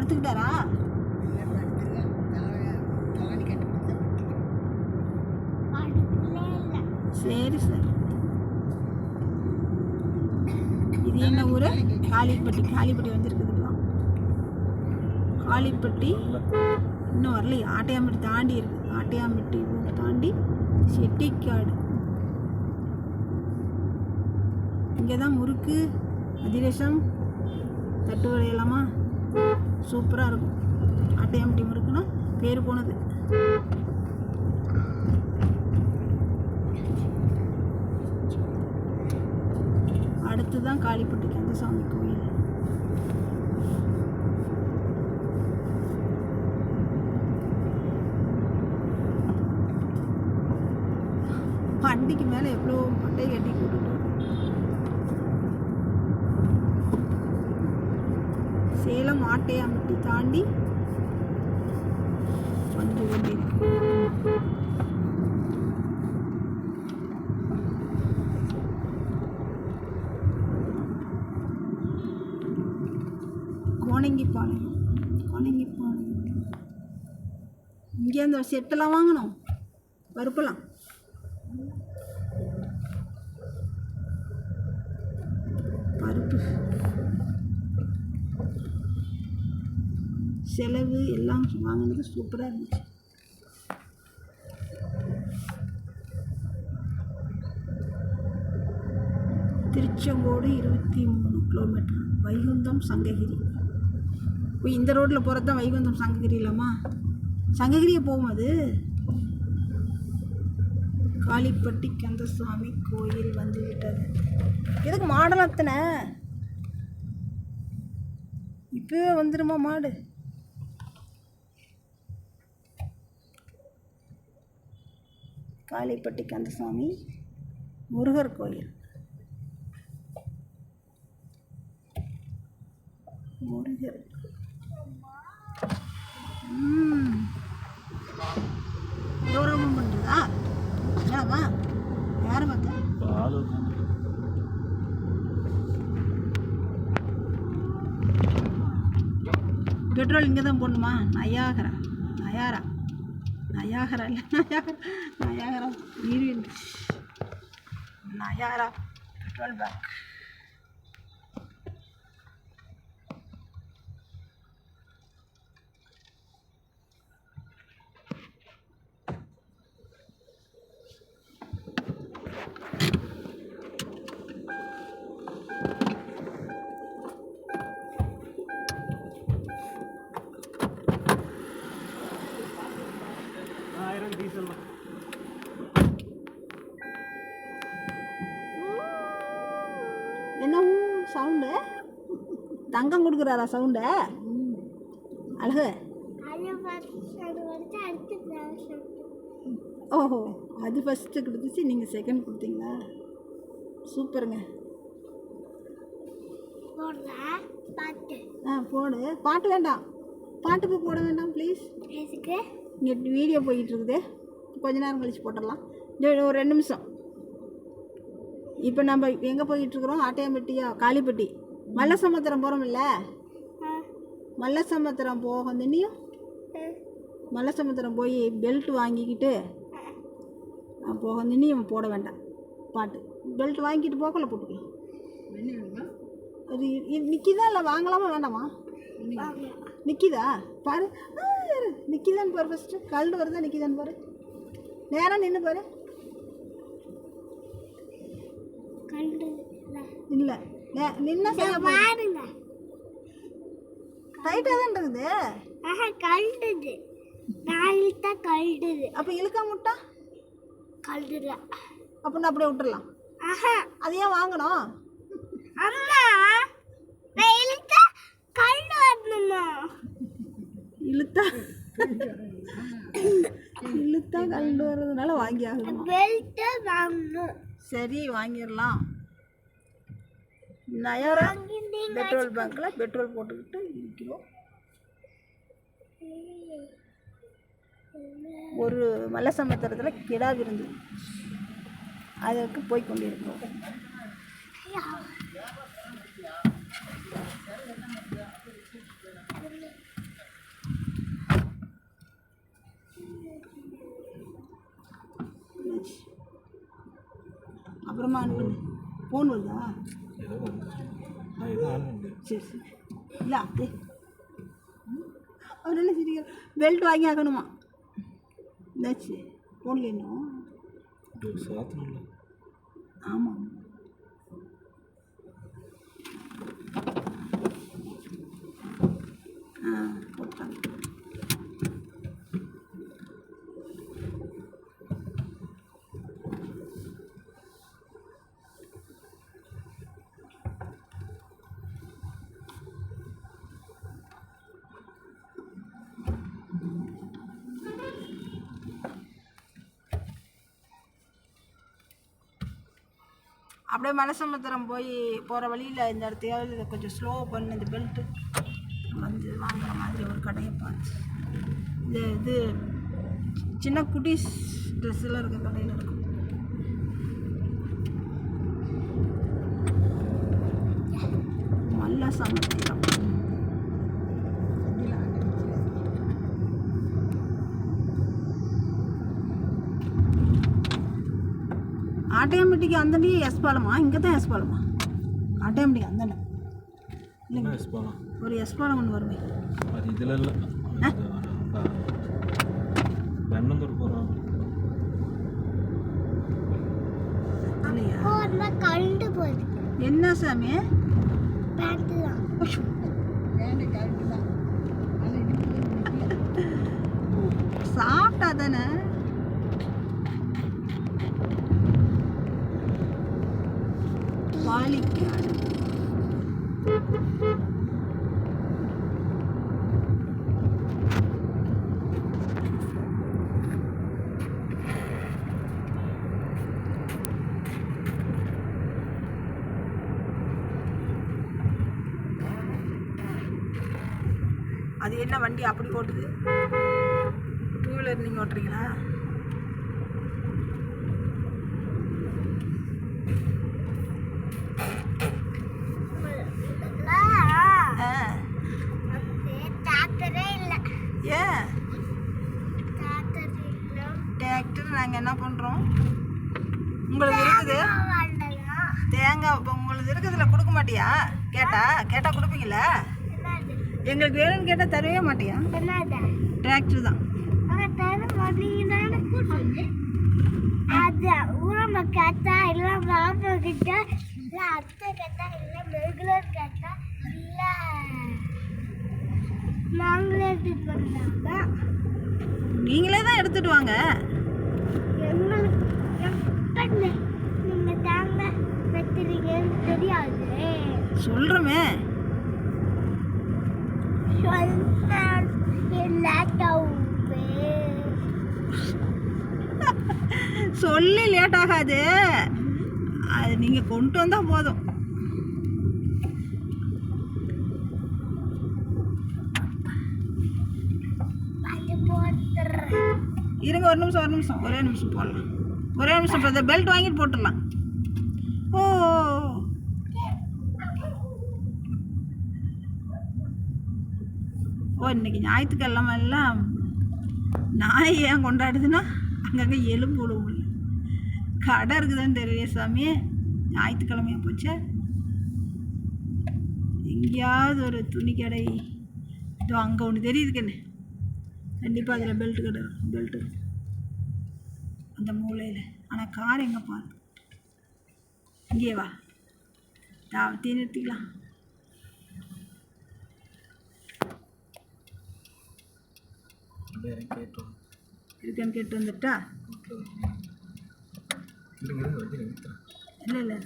படுத்துக்கிட்டாரா? சரி சரி. இது என்ன ஊர்? காளிப்பட்டி காளிப்பட்டி வந்திருக்குதுலாம் காளிப்பட்டி இன்னும் வரலையே. ஆட்டையாம்பட்டி தாண்டி இருக்கு. ஆட்டையாம்பட்டி ஊர் தாண்டி செட்டிக்காடு. இங்கே தான் முறுக்கு அதிரசம் தட்டு வடையலாமா சூப்பராக இருக்கும். ஆட்டையாம்பட்டி முறுக்குன்னா பேர் போனது. அடுத்து தான் காளிப்பட்டி கந்தசாமி கோயில். வண்டிக்கு மேலே எவ்வளோ பட்டை கட்டி கூட்டுட்டு வருது. சேலம் தாண்டி வந்து கொண்டிருக்கு கோணங்கிப்பாளையம். கோணங்கிப்பாளையம். இங்கே அந்த செட்டெல்லாம் வாங்கணும். பருப்பெல்லாம். பருப்பு. செலவு எல்லாம் வாங்கினது சூப்பராக இருந்துச்சு. திருச்செங்கோடு இருபத்தி மூணு கிலோமீட்டர் வைகுந்தம் சங்ககிரி. இப்போ இந்த ரோட்டில் போகிறது தான் வைகுந்தம் சங்ககிரி இல்லாமா? சங்ககிரியை போகும் அது? காளிப்பட்டி கந்தசுவாமி கோயில் வந்து விட்டது. எதுக்கு மாடலாம் அத்தனை? இப்போவே வந்துடுமா மாடு? காளிப்பட்டி கந்தசுவாமி முருகர் கோயில். முருகர். கௌரவம் பண்ணுறதா என்னவா யாரை பார்த்தா? பெட்ரோல் இங்கே தான் போடணுமா? நயாகரா? நயாரா? நயாகரா இல்லை நயாகரா நயாகரா நீர்வீழ்ச்சி நயாரா பெட்ரோல் பேங்க் தங்கம் கொடுக்குறாரா சவுண்டை அழகு. ஓஹோ அது ஃபஸ்ட்டு கொடுத்துச்சு நீங்கள் செகண்ட் கொடுத்தீங்களா? சூப்பருங்க. ஆ போடு. பாட்டு வேண்டாம். பாட்டு போய் போட வேண்டாம் ப்ளீஸ் இங்கே வீடியோ போயிட்டு இருக்குது. கொஞ்ச நேரம் கழிச்சு போட்டுடலாம். ஒரு ரெண்டு நிமிஷம். இப்போ நம்ம எங்கே போயிட்டுருக்குறோம் ஆட்டையம்பட்டியா காளிப்பட்டி. மல்லசமுத்திரம் போகிறோம்ல மல்லசமுத்திரம் போக நின்னியும் மல்லசமுத்திரம் போய் பெல்ட் வாங்கிக்கிட்டு ஆ, போக நின்னியும் போட வேண்டாம். பாட்டு. பெல்ட் வாங்கிட்டு போக்கல போட்டுக்கலாம். நிற்கிதா இல்லை வாங்கலாமா வேண்டாமா? நிற்கிதா பாரு. நிக்கிதான்னு பாரு ஃபஸ்ட்டு கல்டு வருதா நிற்கிதான்னு பாரு. நேராக நின்று பாரு. இல்லை. நின்ன பாருங்க. டைட்டாக தான் இருக்குது. ஆஹா கழுடுது. நான் இழுத்தா கழுடுது. அப்போ இழுக்க முட்டா? கழுடுல அப்படின்னு அப்படியே விட்டுறலாம். ஆஹா. அது ஏன் வாங்கணும்? அம்மா நான் இழுத்தா கழுடு வரணுமா? இழுத்தா? இழுத்தா கல்டு வர்றதுனால வாங்கி ஆகணும். பெல்ட் வாங்கணும். சரி வாங்கிடலாம். நயாரா பெட்ரோல் பங்க்கில் பெட்ரோல் போட்டுக்கிட்டு இருக்கிறோம். ஒரு மலை சமுத்திரத்தில் கிடா விருந்து. அதற்கு போய் கொண்டிருக்கிறோம். அப்புறமா ஃபோன் வருதா எதுவும் ஆன் பண்ணல சரி சரி இல்லை அது அவர் என்ன சரியா பெல்ட் வாங்கி ஆகணுமா என்னாச்சு போடல இன்னும் இது சாத்தணும்ல ஆமாம் அப்படியே மனசமுத்திரம் போய் போகிற வழியில் இந்த இடத்தையாவது இதை கொஞ்சம் ஸ்லோ பண்ணி இந்த பெல்ட்டு வந்து வாங்குற மாதிரி ஒரு கடையை பார்த்து. இந்த இது சின்ன குட்டீஸ் ட்ரெஸ்ஸெல்லாம் இருக்க கடையில் இருக்கும். மல்ல சமுத்திரம். ஆட்டோமேட்டிக் அந்தண்டையே எஸ் பாலமா? இங்கே தான் எஸ் பாலமா ஆட்டோமேட்டிக் அந்தண்ட என்ன யூஸ் பண்ணலாம் ஒரு எஸ் பாலம் ஒன்று வருமே. அது இதில் இல்லை. வெண்ணந்தூர் போகிறோம் கண்டு போகுது. என்ன சாமி? பேண்ட் தான். சாப்பிட்டா தானே? பாலிக்காடு அது என்ன வண்டி அப்படி ஓட்டுது டூ வீலர் நீங்கள் ஓட்டுறீங்களா ஆ டாக்டரே இல்லை ஏன் டாக்டர் இல்லை டிராக்டர் நாங்கள் என்ன பண்ணுறோம் உங்களுக்கு இருக்குது? தேங்காய் இப்போ உங்களுக்கு இருக்குதுல கொடுக்க மாட்டியா? கேட்டா? கேட்டால் கொடுப்பீங்களா என்னது எங்களுக்கு வேணும்னு கேட்டால் தரவே மாட்டியா? என்னது டிராக்டர் தான். ஆனா தர மாட்டீங்கன்னு கூட்டு அது ஊரம்ப கேட்டா இல்ல மாமா கிட்ட இல்ல அத்தை கேட்டா இல்ல ரெகுலர் கேட்டா இல்ல நாங்களே எடுத்துட்டு வந்தாங்க நீங்களே தான் எடுத்துகிட்டு வாங்க. எல்லாத்தவும் சொல்லி லேட் ஆகாது. அது நீங்கள் கொண்டு வந்தால் போதும் அது போட்டுறேன் இருங்க ஒரு நிமிஷம் ஒரு நிமிஷம். ஒரே நிமிஷம் போடலாம் ஒரே நிமிஷம் இப்போ பெல்ட் வாங்கிட்டு போட்டுடலாம். ஓ ஓ இன்னைக்கு ஞாயிற்றுக்கிழமை எல்லாம் நாய் ஏன் கொண்டாடுதுன்னா அங்கங்கே எலும்பு உழுவு கடை இருக்குதுன்னு தெரியல சாமி. ஞாயிற்றுக்கிழமையா போச்ச? எங்கேயாவது ஒரு துணி கடை. இதோ அங்கே ஒன்று தெரியுது கண்டிப்பாக அதில் பெல்ட் கடை பெல்ட் அந்த மூலையில். ஆனால் கார் எங்கே பாரு இங்கே வா. தாவத்தையும் நிறுத்திக்கலாம். இருக்கான்னு கேட்டு வந்துட்டா? இல்லை இல்லை.